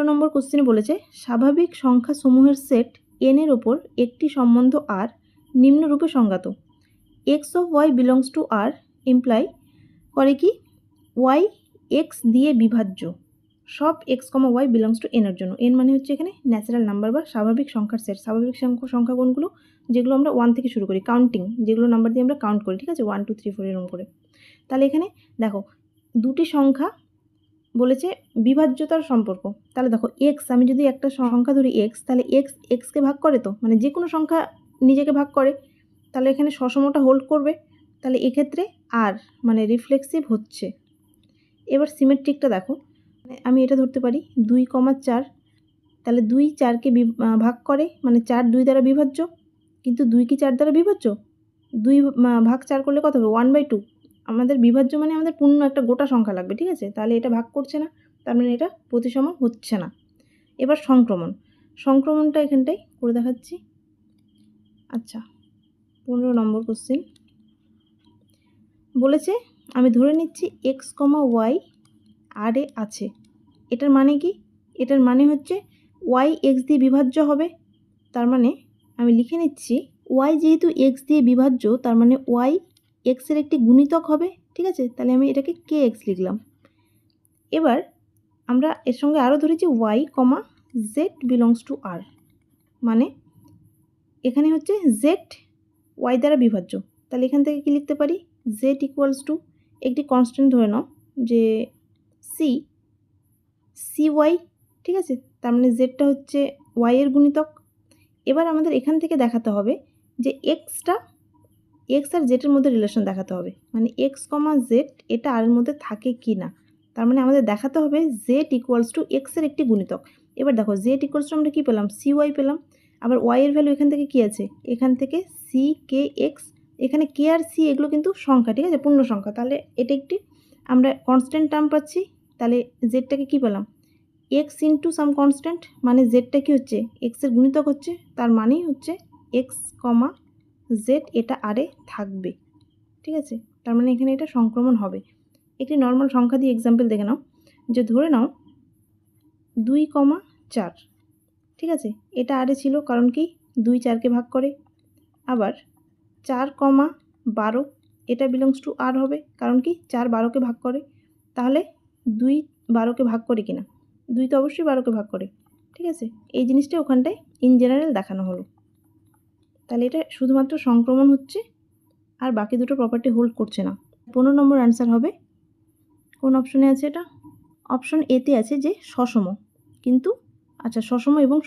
পনেরো নম্বর কোশ্চেনে বলেছে, স্বাভাবিক সংখ্যা সমূহের সেট এন এর ওপর একটি সম্বন্ধ আর নিম্নরূপে সংজ্ঞাত। X of Y belongs to R imply করে কি? ওয়াই এক্স দিয়ে বিভাজ্য। সব X comma Y belongs to এনের জন্য। এন মানে হচ্ছে এখানে ন্যাচারাল নাম্বার বা স্বাভাবিক সংখ্যার সেট। স্বাভাবিক সংখ্যা সংখ্যা কোনগুলো? যেগুলো আমরা ওয়ান থেকে শুরু করি। কাউন্টিং যেগুলো নাম্বার দিয়ে আমরা কাউন্ট করি। ঠিক আছে? ওয়ান টু থ্রি ফোর এরকম করে। তাহলে এখানে দেখো, দুটি সংখ্যা বলেছে বিভাজ্যতার সম্পর্ক। তাহলে দেখো এক্স আমি যদি একটা সংখ্যা ধরি এক্স তাহলে এক্স এক্সকে ভাগ করে তো? মানে যে কোনো সংখ্যা নিজেকে ভাগ করে। তাহলে এখানে সসমটা হোল্ড করবে। তাহলে এক্ষেত্রে আর মানে রিফ্লেক্সিভ হচ্ছে। এবার সিমেট্রিকটা দেখো। মানে আমি এটা ধরতে পারি, দুই কমা চার। তাহলে দুই চারকে ভাগ করে মানে চার দুই দ্বারা বিভাজ্য। কিন্তু দুই কি চার দ্বারা বিভাজ্য? দুই ভাগ চার করলে কত হবে? ওয়ান বাই টু আমাদের বিভাজ্য মানে আমাদের পূর্ণ একটা গোটা সংখ্যা লাগবে, ঠিক আছে? তাহলে এটা ভাগ করছে না, তার মানে এটা প্রতিসম হচ্ছে না। এবার সংক্রমণ, সংক্রমণটা এখানটায় করে দেখাচ্ছি। আচ্ছা পনেরো নম্বর কোশ্চেন বলেছে, আমি ধরে নিচ্ছি এক্স কমা ওয়াই আর এ আছে। এটার মানে কি? এটার মানে হচ্ছে ওয়াই এক্স দিয়ে বিভাজ্য হবে। তার মানে আমি লিখে নিচ্ছি ওয়াই যেহেতু এক্স দিয়ে বিভাজ্য, তার মানে ওয়াই এক্সের একটি গুণিতক হবে, ঠিক আছে? তাহলে আমি এটাকে কে এক্স লিখলাম। এবার আমরা এর সঙ্গে আরও ধরেছি Y comma Z belongs to R মানে এখানে হচ্ছে জেড ওয়াই দ্বারা বিভাজ্য। তাহলে এখান থেকে কি লিখতে পারি? জেড ইকুয়ালস টু একটি কনস্ট্যান্ট ধরে নাও, যে সি সি ওয়াই ঠিক আছে? তার মানে জেডটা হচ্ছে ওয়াই এর গুণিতক। এবার আমাদের এখান থেকে দেখাতে হবে যে এক্সটা এক্স আর জেডের মধ্যে রিলেশন দেখাতে হবে। মানে এক্স কমা জেড এটা আর এর মধ্যে থাকে কি না? তার মানে আমাদের দেখাতে হবে জেড ইকুয়ালস টু এক্সের একটি গুণিতক। এবার দেখো জেড ইকুয়ালস টু আমরা কী পেলাম? সি ওয়াই পেলাম। আবার ওয়াই এর ভ্যালু এখান থেকে কী আছে? এখান থেকে সি কে এক্স এখানে কে আর সি এগুলো কিন্তু সংখ্যা, ঠিক আছে? পূর্ণ সংখ্যা। তাহলে এটা একটি আমরা কনস্ট্যান্ট টার্ম পাচ্ছি। তাহলে জেডটাকে কী পেলাম? এক্স ইন্টু সাম কনস্ট্যান্ট মানে জেডটা কী হচ্ছে? এক্সের গুণিতক হচ্ছে। তার মানেই হচ্ছে এক্স কমা জেড এটা আরে থাকবে। ঠিক আছে? তার মানে এখানে এটা সংক্রমণ হবে। একটি নর্মাল সংখ্যা দিয়ে এক্সাম্পল দেখে নাও। যে ধরে নাও দুই কমা চার। ঠিক আছে? এটা আরে ছিল কারণ কি? দুই চারকে ভাগ করে। আবার চার কমা বারো, এটা বিলংস টু আর হবে। কারণ কি? চার বারোকে ভাগ করে। তাহলে দুই বারোকে ভাগ করে কিনা? দুই তো অবশ্যই বারোকে ভাগ করে। ঠিক আছে? এই জিনিসটা ওখানটায় ইন জেনারেল দেখানো হলো। তাহলে এটা শুধুমাত্র সংক্রমণ হচ্ছে আর বাকি দুটো প্রপার্টি হোল্ড করছে না। পনেরো নম্বর অ্যান্সার হবে। কোন অপশনে আছে এটা? অপশন এতে আছে যে সসম। কিন্তু আচ্ছা সসম এবং